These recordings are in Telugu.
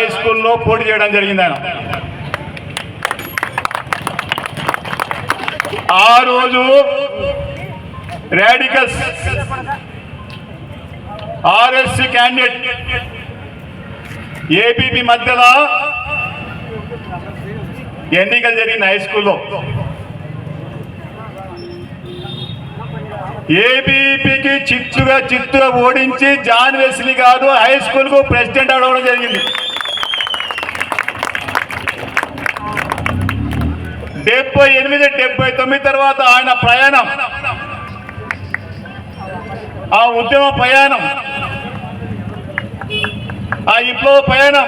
హై స్కూల్లో పోటీ చేయడం జరిగింది ఆయన. ఆ రోజు రాడికల్స్ ఆర్ఎస్సి క్యాండిడేట్ ఏపీపీ మధ్యలో ఎన్నికలు జరిగిన హై స్కూల్లో. ఏబీపీకి చిత్తుగా చిత్తుగా ఓడించి జాన్ వెస్లీ గారు హై స్కూల్కు ప్రెసిడెంట్ అవడం జరిగింది. డెబ్బై ఎనిమిది డెబ్బై తొమ్మిది తర్వాత ఆయన ప్రయాణం. ఆ ఉద్యమ ప్రయాణం. ఆ విప్లవ ప్రయాణం.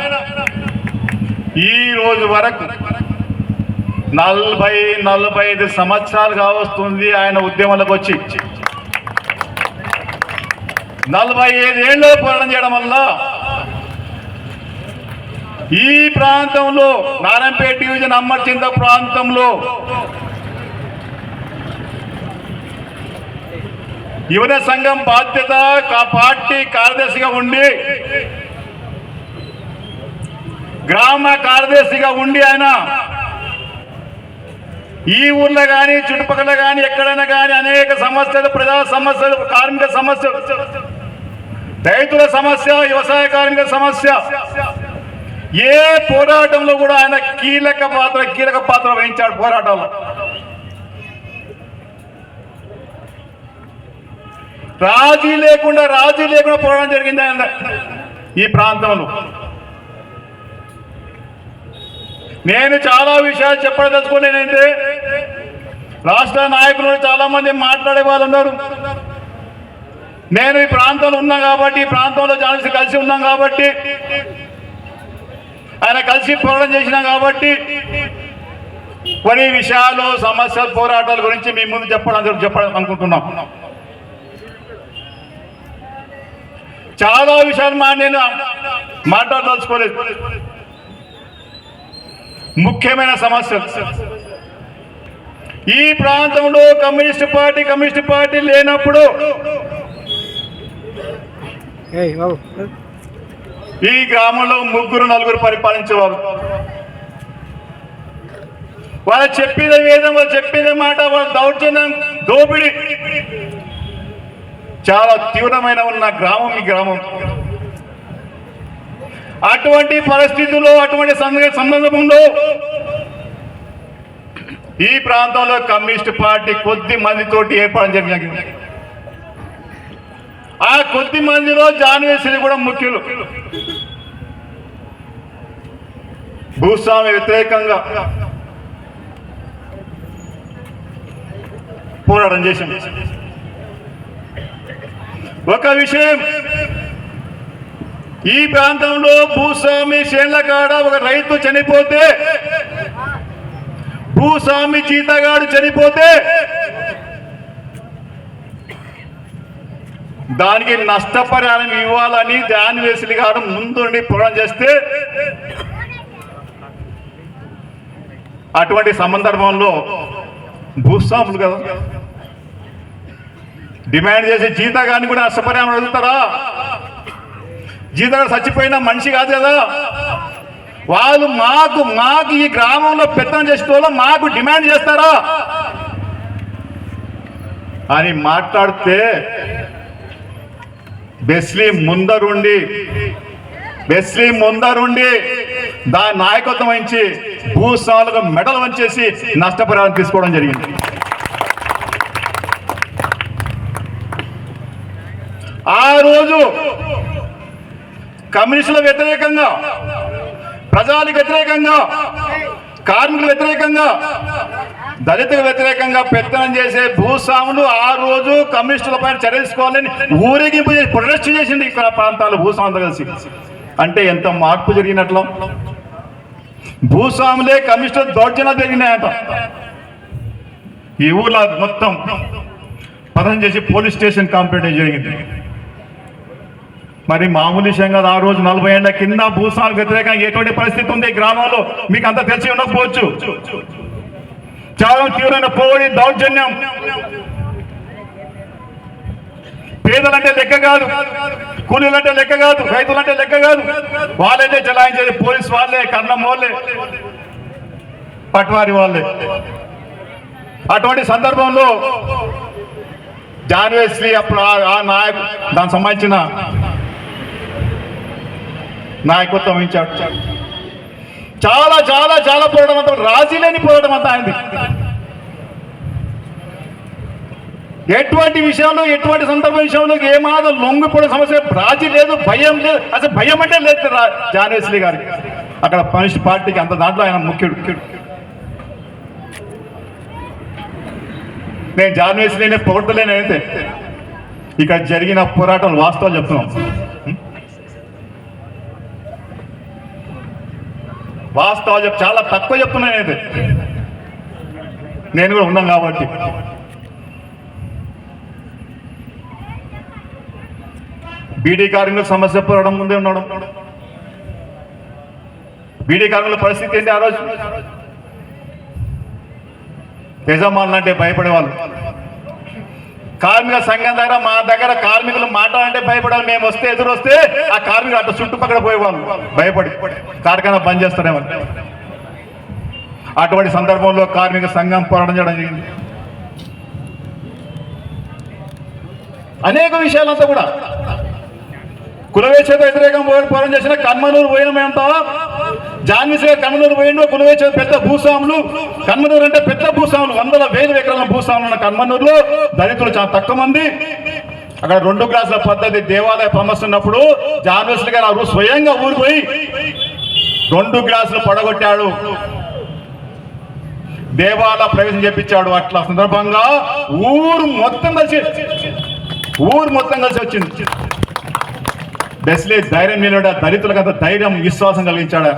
ఈ రోజు వరకు నలభై నలభై ఐదు సంవత్సరాలు కావస్తుంది ఆయన ఉద్యమంలోకి వచ్చి. నలభై ఐదేళ్ళు పోరాటం చేయడం వల్ల ఈ ప్రాంతంలో నారాయణపేట డివిజన్ అమ్మర్చింత ప్రాంతంలో యువన సంఘం బాధ్యత పార్టీ కార్యదర్శిగా ఉండి గ్రామ కార్యదర్శిగా ఉండి ఆయన ఈ ఊర్లో కానీ చుట్టుపక్కల కానీ ఎక్కడైనా కానీ అనేక సమస్యలు ప్రజా సమస్యలు కార్మిక సమస్యలు రైతుల సమస్య వ్యవసాయ కార్మిక సమస్య ఏ పోరాటంలో కూడా ఆయన కీలక పాత్ర కీలక పాత్ర వహించాడు పోరాటంలో. రాజీ లేకుండా రాజీ లేకుండా పోరాటం జరిగింది ఆయన ఈ ప్రాంతంలో. నేను చాలా విషయాలు చెప్పదలుచుకునేనంటే రాష్ట్ర నాయకులు చాలా మంది మాట్లాడే వాళ్ళు ఉన్నారు. నేను ఈ ప్రాంతంలో ఉన్నా కాబట్టి ఈ ప్రాంతంలో జానసి కలిసి ఉన్నాం కాబట్టి ఆయన కలిసి పోరాటం చేసినాం కాబట్టి కొన్ని విషయాలు సమస్యలు పోరాటాల గురించి మీ ముందు చెప్పడం చెప్పడం అనుకుంటున్నాం. చాలా విషయాలు మా నేను మాట్లాడదలుచుకోలేదు. ముఖ్యమైన సమస్యలు. ఈ ప్రాంతంలో కమ్యూనిస్ట్ పార్టీ కమ్యూనిస్ట్ పార్టీ లేనప్పుడు ఈ గ్రామంలో ముగ్గురు నలుగురు పరిపాలించేవారు. వాళ్ళు చెప్పిన వేదం వాళ్ళు చెప్పిన మాట వాళ్ళ దౌర్జన్యం దోపిడి చాలా తీవ్రమైన ఉన్న గ్రామం ఈ గ్రామం. అటువంటి పరిస్థితుల్లో అటువంటి సందర్భంలో ఈ ప్రాంతంలో కమ్యూనిస్ట్ పార్టీ కొద్ది మందితోటి ఏర్పాటు జరిగింది. ఆ కొద్ది మందిలో జాన్వేశ్వరి కూడా ముఖ్యులు. భూస్వామి వ్యతిరేకంగా పోరాటం చేశాం. ఒక విషయం ఈ ప్రాంతంలో భూస్వామి చేళ్ళ కాడ ఒక రైతు చనిపోతే భూస్వామి చీతగాడు చనిపోతే దానికి నష్టపరిహారం ఇవ్వాలని జాన్వేశ్వరి గారు ముందుండి పోరాటం చేస్తే అటువంటి సందర్భంలో భూస్వాములు కదా? డిమాండ్ చేసే జీతగాన్ని కూడా నష్టపరిహారం అడుగుతారా జీతగాడు చచ్చిపోయిన మనిషి కాదు కదా? వాళ్ళు మాకు మాకు ఈ గ్రామంలో పెత్తనం చేసే వాళ్ళు మాకు డిమాండ్ చేస్తారా? అని మాట్లాడితే బెస్లీ ముందరుండి బెస్లీ ముందరుండి దాని నాయకత్వం వహించి భూస్వాములకు మెడలు వంచేసి నష్టపరిహారం తీసుకోవడం జరిగింది. ఆ రోజు కమ్యూనిస్టుల వ్యతిరేకంగా ప్రజలకు వ్యతిరేకంగా కార్మికుల వ్యతిరేకంగా దళితుల వ్యతిరేకంగా పెత్తనం చేసే భూస్వాములు ఆ రోజు కమ్యూనిస్టుల పైన చర్యలు తీసుకోవాలని ఊరేగింపు చేసి ప్రొటెస్ట్ చేసింది ఇక్కడ ప్రాంతాలు భూస్వాములతో కలిసి. అంటే ఎంత మార్పు జరిగినట్లు? భూస్వాములే కమిషనర్ దౌర్జన్యాలు జరిగినాయట. ఈ ఊర్లో మొత్తం పదం చేసి పోలీస్ స్టేషన్ కంప్లైంట్ జరిగింది? మరి మామూలు విషయం కాదు ఆ రోజు నలభై ఏళ్ళ కింద భూస్వామి వ్యతిరేకంగా ఎటువంటి పరిస్థితి ఉంది ఈ గ్రామంలో? మీకు అంత తెలిసి ఉండకపోవచ్చు. చాలా తీవ్రమైన పోడి దౌర్జన్యం. పేదలంటే లెక్క కాదు. కూలీలంటే లెక్క కాదు. రైతులంటే లెక్క కాదు. వాళ్ళైతే చలాయించేది పోలీస్ వాళ్ళే కర్ణం వాళ్ళే పట్వారి వాళ్ళే. అటువంటి సందర్భంలో జాన్వేశ్రీ అప్పుడు ఆ- ఆ నాయకు దానికి సంబంధించిన నాయకత్వం ఇచ్చాడు చాలా చాలా చాలా పోరాటం అంతా రాజీ లేని పోరాటం అంతా ఆయనది ఎటువంటి విషయంలో ఎటువంటి సందర్భ విషయంలో ఏమాత్రం లొంగిపోయిన సమస్య రాజీ లేదు భయం లేదు. అసలు భయం అంటే లేదు రా- గారికి. అక్కడ కమ్యూనిస్ట్ పార్టీకి అంత దాంట్లో ఆయన ముఖ్యుడు. నేను జాన్వేశ్రీనే పొగడలేను అయితే. ఇక్కడ జరిగిన పోరాటం వాస్తవాలు చెప్తున్నాం. వాస్తవాలు చెప్ చాలా తక్కువ చెప్తున్నాను అయితే. నేను కూడా ఉన్నాను కాబట్టి. బీడీ కార్మికుల సమస్య పోరాటం ముందే ఉన్నాడు బీడీ కార్మికుల పరిస్థితి ఏంటి ఆ రోజు? యజమానులంటే భయపడేవాళ్ళు. కార్మిక సంఘం దగ్గర మా దగ్గర కార్మికులు మాట్లాడంటే భయపడాలి. మేము వస్తే ఎదురు వస్తే ఆ కార్మికులు అటు చుట్టుపక్కల పోయేవాళ్ళు. భయపడి. కార్ఖానా బంద్ చేస్తారేమని అటువంటి సందర్భంలో కార్మిక సంఘం పోరాటం చేయడం జరిగింది. అనేక విషయాలంతా కూడా. కులవేచేత వ్యతిరేకం పోయి పోరాటం చేసిన కన్మనూరు పోయిన మేమంతా. జాన్విసిగా కన్మనూరు పోయిండు. కులవేచేత పెద్ద భూస్వాములు. కన్మనూరు అంటే పెద్ద భూస్వాములు. వందల వేల ఎకరాల భూస్వాములు ఉన్న కన్మనూరులో దళితులు చాలా తక్కువ మంది. అక్కడ రెండు గ్లాసుల పద్ధతి దేవాలయ సమస్య ఉన్నప్పుడు గారు ఆ స్వయంగా ఊరిపోయి రెండు గ్లాసులు పడగొట్టాడు. దేవాలయ ప్రవేశం చేపించాడు. అట్లా సందర్భంగా ఊరు మొత్తం కలిసి ఊరు మొత్తం కలిసి వచ్చింది. డెస్లే ధైర్యం నిలబడ దళితులకు అంత ధైర్యం విశ్వాసం కలిగించాడా?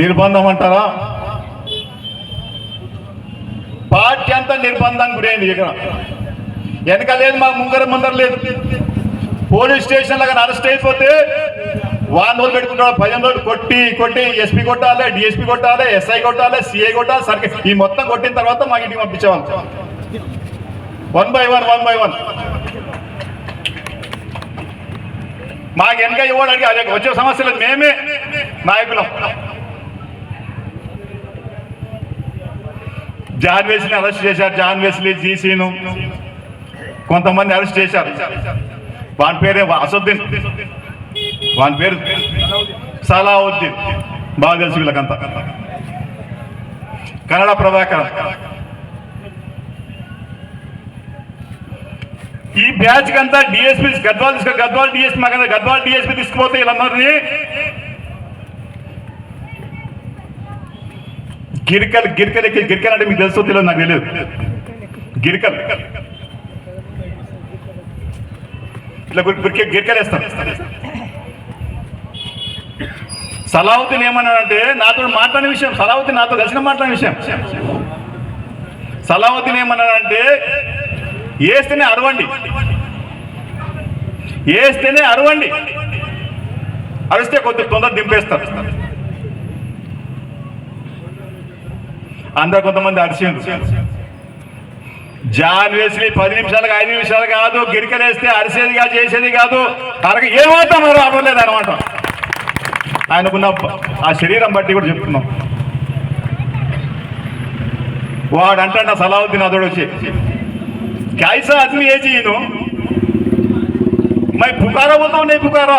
నిర్బంధం అంటారా? పార్టీ అంతా నిర్బంధం గురైంది ఇక్కడ. వెనక లేదు మా ముంగర ముందర లేదు. పోలీస్ స్టేషన్లో కానీ అరెస్ట్ అయిపోతే వారం రోజులు పెట్టుకుంటాడు పదిహేను రోజులు కొట్టి కొట్టి ఎస్పీ కొట్టాలి డిఎస్పీ కొట్టాలి ఎస్ఐ కొట్టాలి సిఐ కొట్టాలి సర్కి ఈ మొత్తం కొట్టిన తర్వాత మా ఇంటికి పంపించేవాళ్ళు. One by one one by one. మాకు వెనక ఓడడిగా అది వచ్చే సమస్యలు మేమే నాయకులం. జాన్ అరెస్ట్ చేశారు జాన్ వెస్లీ జీసీను. కొంతమంది అరెస్ట్ చేశారు. వాని పేరే అసద్దీన్ వాని పేరు సలావుద్దీన్. బాగా తెలుసు వీళ్ళకంతా. కన్నడ ప్రభాకర్ ఈ బ్యాచ్ కంతా డిఎస్పీ గద్వాల్ తీసుకు గద్వాల్ డిఎస్పీ మాకు గద్వాల్ డిఎస్పీ తీసుకుపోతే వీళ్ళందరినీ గిరికల్ గిరికల్ ఎక్కి గిరికల్ అంటే మీకు తెలుసు తెలియదు నాకు తెలియదు. గిరికల్. ఇట్లా గురికి గిరికల్ వేస్తాం. సలావుద్దీన్ ఏమన్నాడంటే నాతో మాట్లాడిన విషయం సలావుద్దీన్ నాతో కలిసిన మాట్లాడిన విషయం. సలావుద్దీన్ ఏమన్నాడంటే వేస్తేనే అరవండి. వేస్తేనే అరవండి. అరిస్తే కొద్ది తొందర దింపేస్తారు. అందరు కొంతమంది అరిసిండు జాన్ వేసి పది నిమిషాలకు ఐదు నిమిషాలు కాదు గిరికలేస్తే అరిసేది కాదు చేసేది కాదు. అరగ ఏమవుతాం మరి అవ్వలేదు అనమాట ఆయనకున్న ఆ శరీరం బట్టి కూడా చెప్తున్నాం. వాడు అంటే సలావుద్దీన్ అతడు వచ్చి कैसा आदमी है जी इन्हों मैं पुकारा बोलता हूँ नहीं पुकारा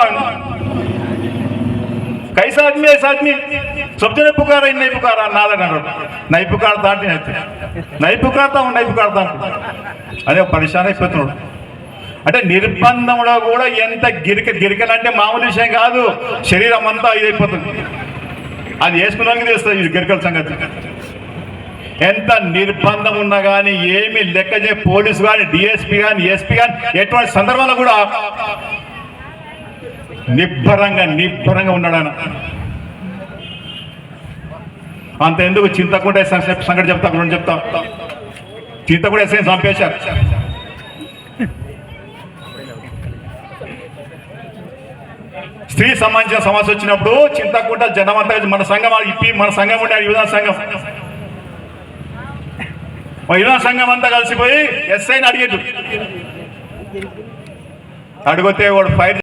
कैसा आदमी है ऐसा आदमी सब जने पुकारा इन नहीं पुकारा नादा नगर नहीं पुकारता అంటే नहीं पुकारता हूँ नहीं पुकारता అదే పరిశాన్ అయిపోతున్నాడు అంటే నిర్బంధంలో కూడా ఎంత గిరిక గిరికలంటే మామూలు విషయం కాదు శరీరం అంతా ఇదైపోతుంది అది వేసుకున్నానికి తెలుస్తుంది ఈ గిరికల సంగతి ఎంత నిర్బంధం ఉన్నా కానీ ఏమి లెక్క చే పోలీసు కానీ డిఎస్పీ కానీ ఎస్పీ కానీ ఎటువంటి సందర్భంలో కూడా నిబ్బరంగా నిబ్బరంగా ఉన్నాడు ఆయన అంత ఎందుకు చింతకుండా సంగతి చెప్తా రెండు చెప్తా. చింత కూడా చంపేశారు. స్త్రీ సంబంధించిన సమస్య వచ్చినప్పుడు చింతకుండా జనమంతా మన సంఘం ఇప్పి మన సంఘం ఉండే యువజన సంఘం. మహిళా సంఘం అంతా కలిసిపోయి ఎస్ఐని అడిగేట్టు అడిగితే వాడు ఫైర్